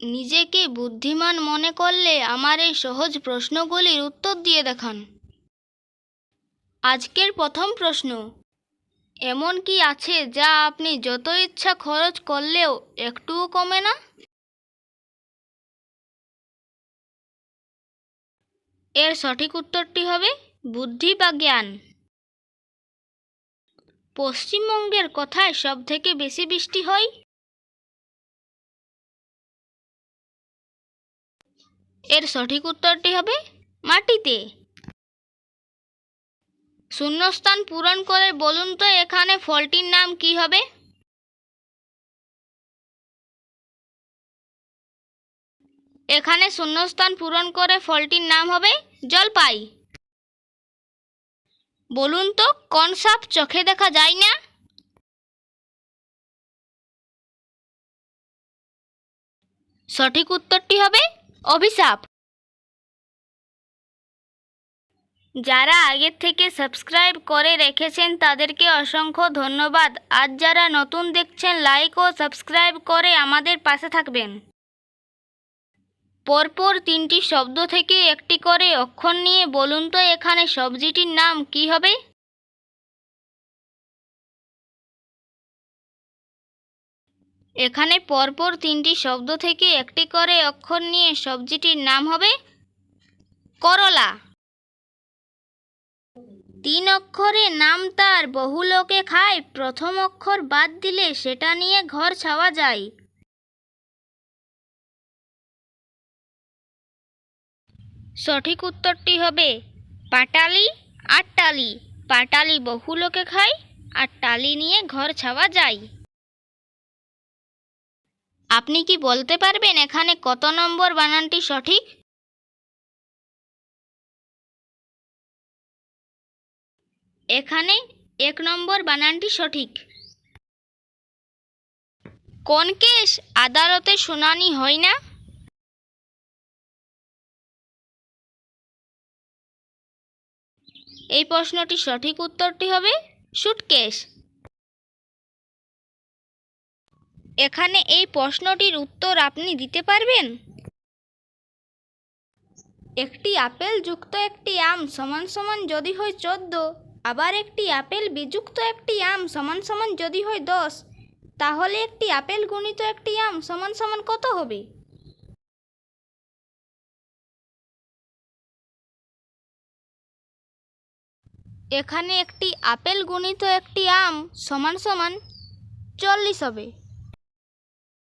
নিজেকে বুদ্ধিমান মনে করলে আমার এই সহজ প্রশ্নগুলির উত্তর দিয়ে দেখান। আজকের প্রথম প্রশ্ন, এমন কি আছে যা আপনি যত ইচ্ছা খরচ করলেও একটুও কমে না? এর সঠিক উত্তরটি হবে বুদ্ধি বা জ্ঞান। পশ্চিমবঙ্গের কথায় সব থেকে বেশি বৃষ্টি হয়? এর সঠিক উত্তরটি হবে মাটিতে। শূন্যস্থান পূরণ করে বলুন তো এখানে ফলটির নাম কি হবে? এখানে শূন্যস্থান পূরণ করে ফলটির নাম হবে জলপাই। বলুন তো কোন সাপ চোখে দেখা যায় না? সঠিক উত্তরটি হবে অভিশাপ। যারা আগের থেকে সাবস্ক্রাইব করে রেখেছেন, তাদেরকে অসংখ্য ধন্যবাদ। আজ যারা নতুন দেখছেন লাইক ও সাবস্ক্রাইব করে আমাদের পাশে থাকবেন। পরপর তিনটি শব্দ থেকে একটি করে অক্ষর নিয়ে বলুন তো এখানে সবজিটির নাম কি হবে? এখানে পরপর তিনটি শব্দ থেকে একটি করে অক্ষর নিয়ে সবজিটির নাম হবে করলা। তিন অক্ষরে নাম তার বহু লোকে খায়, প্রথম অক্ষর বাদ দিলে সেটা নিয়ে ঘর ছাওয়া যায়। সঠিক উত্তরটি হবে পাটালি আর টালি। পাটালি বহু লোকে খায় আর টালি নিয়ে ঘর ছাওয়া যায়। আপনি কি বলতে পারবেন এখানে কত নম্বর বানানটি সঠিক? এখানে এক নম্বর বানানটি সঠিক। কোন কেস আদালতে শুনানি হয় না? এই প্রশ্নটি সঠিক উত্তরটি হবে সুটকেস। এখানে এই প্রশ্নটির উত্তর আপনি দিতে পারবেন? একটি আপেল যুক্ত একটি আম সমান সমান যদি হয় চোদ্দ, আবার একটি আপেল বিযুক্ত একটি আম সমান সমান যদি হয় দশ, তাহলে একটি আপেল গুণিত একটি আম সমান সমান কত হবে? এখানে একটি আপেল গুণিত একটি আম সমান সমান চল্লিশ হবে।